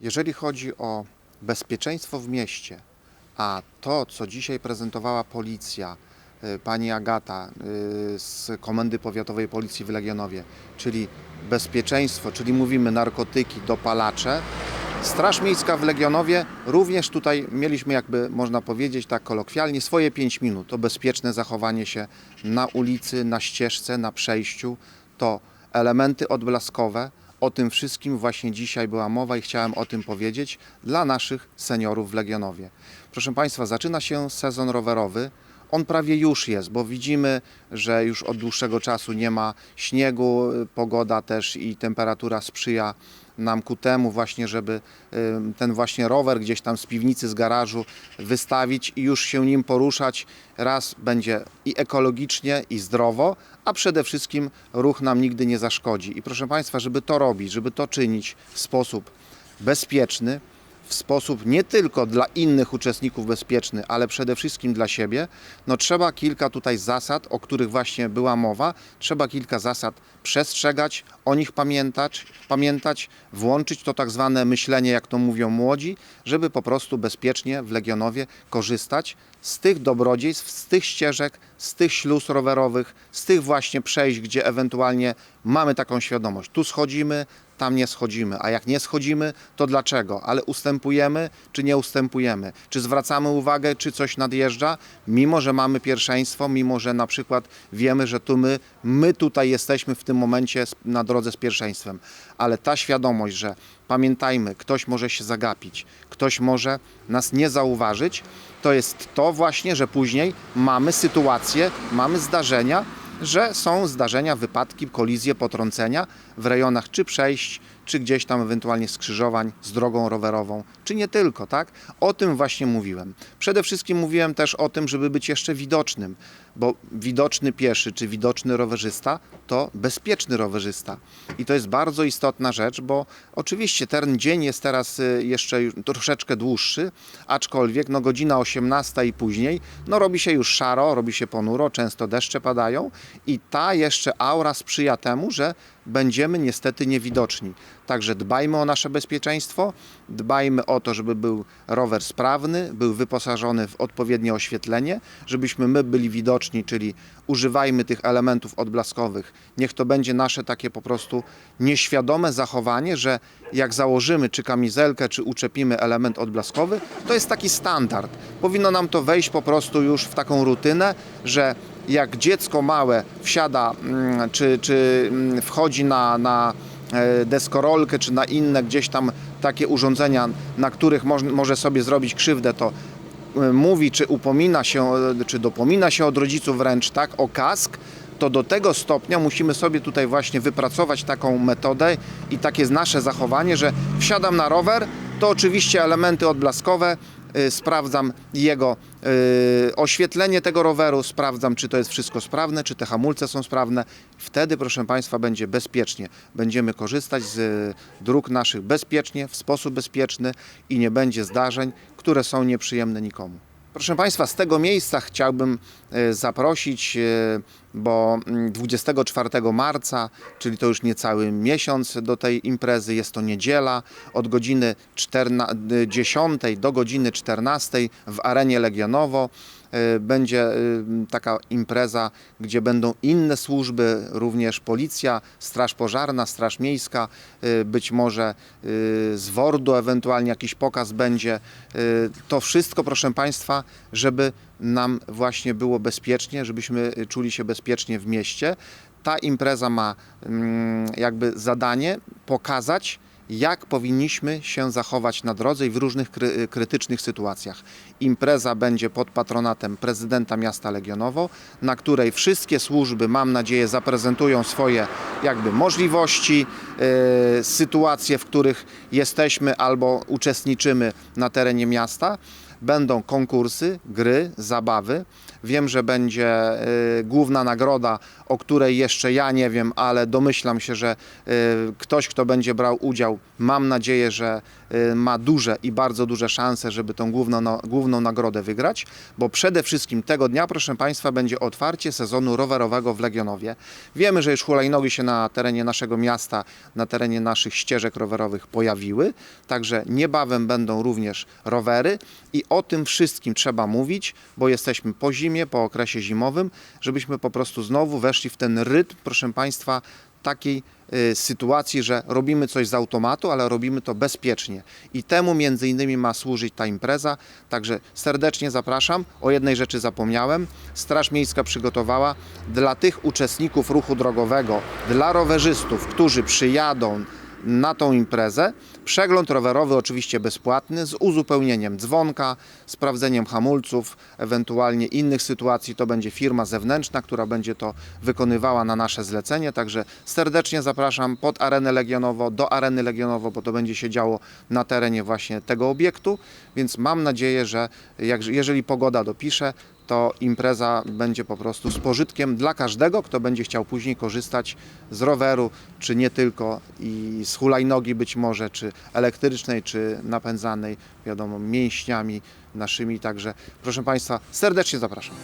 Jeżeli chodzi o bezpieczeństwo w mieście, a to, co dzisiaj prezentowała policja, y, pani Agata y, z Komendy Powiatowej Policji w Legionowie, czyli bezpieczeństwo, czyli mówimy narkotyki, dopalacze, Straż Miejska w Legionowie również tutaj mieliśmy jakby, można powiedzieć tak kolokwialnie, swoje 5 minut. To bezpieczne zachowanie się na ulicy, na ścieżce, na przejściu, to elementy odblaskowe. O tym wszystkim właśnie dzisiaj była mowa i chciałem o tym powiedzieć dla naszych seniorów w Legionowie. Proszę Państwa, zaczyna się sezon rowerowy. On prawie już jest, bo widzimy, że już od dłuższego czasu nie ma śniegu, pogoda też i temperatura sprzyja nam ku temu właśnie, żeby ten właśnie rower gdzieś tam z piwnicy, z garażu wystawić i już się nim poruszać. Raz będzie i ekologicznie, i zdrowo, a przede wszystkim ruch nam nigdy nie zaszkodzi. I proszę Państwa, żeby to robić, żeby to czynić w sposób bezpieczny, w sposób nie tylko dla innych uczestników bezpieczny, ale przede wszystkim dla siebie, no trzeba kilka tutaj zasad, o których właśnie była mowa, trzeba kilka zasad przestrzegać, o nich pamiętać, pamiętać, włączyć to tak zwane myślenie, jak to mówią młodzi, żeby po prostu bezpiecznie w Legionowie korzystać z tych dobrodziejstw, z tych ścieżek, z tych śluz rowerowych, z tych właśnie przejść, gdzie ewentualnie mamy taką świadomość. Tu schodzimy, tam nie schodzimy. A jak nie schodzimy, to dlaczego? Ale ustępujemy, czy nie ustępujemy? Czy zwracamy uwagę, czy coś nadjeżdża, mimo że mamy pierwszeństwo, mimo że na przykład wiemy, że tu my, my tutaj jesteśmy w tym momencie na drodze z pierwszeństwem. Ale ta świadomość, że pamiętajmy, ktoś może się zagapić, ktoś może nas nie zauważyć, to jest to właśnie, że później mamy sytuacje, mamy zdarzenia, że są zdarzenia, wypadki, kolizje, potrącenia w rejonach czy przejść, czy gdzieś tam ewentualnie skrzyżowań z drogą rowerową, czy nie tylko, tak? O tym właśnie mówiłem. Przede wszystkim mówiłem też o tym, żeby być jeszcze widocznym, bo widoczny pieszy czy widoczny rowerzysta to bezpieczny rowerzysta. I to jest bardzo istotna rzecz, bo oczywiście ten dzień jest teraz y, jeszcze troszeczkę dłuższy, aczkolwiek no godzina 18 i później, no robi się już szaro, robi się ponuro, często deszcze padają i ta jeszcze aura sprzyja temu, że będziemy niestety niewidoczni. Także dbajmy o nasze bezpieczeństwo, dbajmy o to, żeby był rower sprawny, był wyposażony w odpowiednie oświetlenie, żebyśmy my byli widoczni, czyli używajmy tych elementów odblaskowych. Niech to będzie nasze takie po prostu nieświadome zachowanie, że jak założymy czy kamizelkę, czy uczepimy element odblaskowy, to jest taki standard. Powinno nam to wejść po prostu już w taką rutynę, że jak dziecko małe wsiada mm, czy, czy mm, wchodzi na, na deskorolkę czy na inne gdzieś tam takie urządzenia, na których moż, może sobie zrobić krzywdę, to e, mówi czy upomina się, e, czy dopomina się od rodziców wręcz tak o kask, to do tego stopnia musimy sobie tutaj właśnie wypracować taką metodę i takie jest nasze zachowanie, że wsiadam na rower, to oczywiście elementy odblaskowe, sprawdzam jego y, oświetlenie tego roweru, sprawdzam czy to jest wszystko sprawne, czy te hamulce są sprawne. Wtedy, proszę Państwa, będzie bezpiecznie. Będziemy korzystać z y, dróg naszych bezpiecznie, w sposób bezpieczny i nie będzie zdarzeń, które są nieprzyjemne nikomu. Proszę Państwa, z tego miejsca chciałbym e, zaprosić, e, bo mm, 24 marca, czyli to już niecały miesiąc do tej imprezy, jest to niedziela, od godziny 14, 10 do godziny 14 w arenie Legionowo. e, będzie e, taka impreza, gdzie będą inne służby, również policja, straż pożarna, straż miejska, e, być może z WORD-u ewentualnie jakiś pokaz będzie. To wszystko, proszę Państwa, żeby nam właśnie było bezpiecznie, żebyśmy czuli się bezpiecznie w mieście. Ta impreza ma mm, jakby zadanie pokazać, jak powinniśmy się zachować na drodze i w różnych kry, krytycznych sytuacjach. Impreza będzie pod patronatem prezydenta miasta Legionowo, na której wszystkie służby, mam nadzieję, zaprezentują swoje jakby możliwości, e, sytuacje, w których jesteśmy albo uczestniczymy na terenie miasta. Będą konkursy, gry, zabawy. Wiem, że będzie y, główna nagroda, o której jeszcze ja nie wiem, ale domyślam się, że y, ktoś, kto będzie brał udział, mam nadzieję, że y, ma duże i bardzo duże szanse, żeby tą główną, no, główną nagrodę wygrać, bo przede wszystkim tego dnia, proszę Państwa, będzie otwarcie sezonu rowerowego w Legionowie. Wiemy, że już hulajnogi się na terenie naszego miasta, na terenie naszych ścieżek rowerowych pojawiły, także niebawem będą również rowery i o tym wszystkim trzeba mówić, bo jesteśmy po zimie, po okresie zimowym, żebyśmy po prostu znowu weszli w ten rytm, proszę Państwa, takiej y, sytuacji, że robimy coś z automatu, ale robimy to bezpiecznie. I temu między innymi ma służyć ta impreza. Także serdecznie zapraszam. O jednej rzeczy zapomniałem. Straż Miejska przygotowała dla tych uczestników ruchu drogowego, dla rowerzystów, którzy przyjadą na tą imprezę. Przegląd rowerowy oczywiście bezpłatny z uzupełnieniem dzwonka, sprawdzeniem hamulców, ewentualnie innych sytuacji. To będzie firma zewnętrzna, która będzie to wykonywała na nasze zlecenie. Także serdecznie zapraszam pod arenę Legionowo, do areny Legionowo, bo to będzie się działo na terenie właśnie tego obiektu. Więc mam nadzieję, że jak, jeżeli pogoda dopisze, to impreza będzie po prostu z pożytkiem dla każdego, kto będzie chciał później korzystać z roweru, czy nie tylko, i z hulajnogi być może, czy elektrycznej, czy napędzanej, wiadomo, mięśniami naszymi. Także proszę Państwa, serdecznie zapraszam.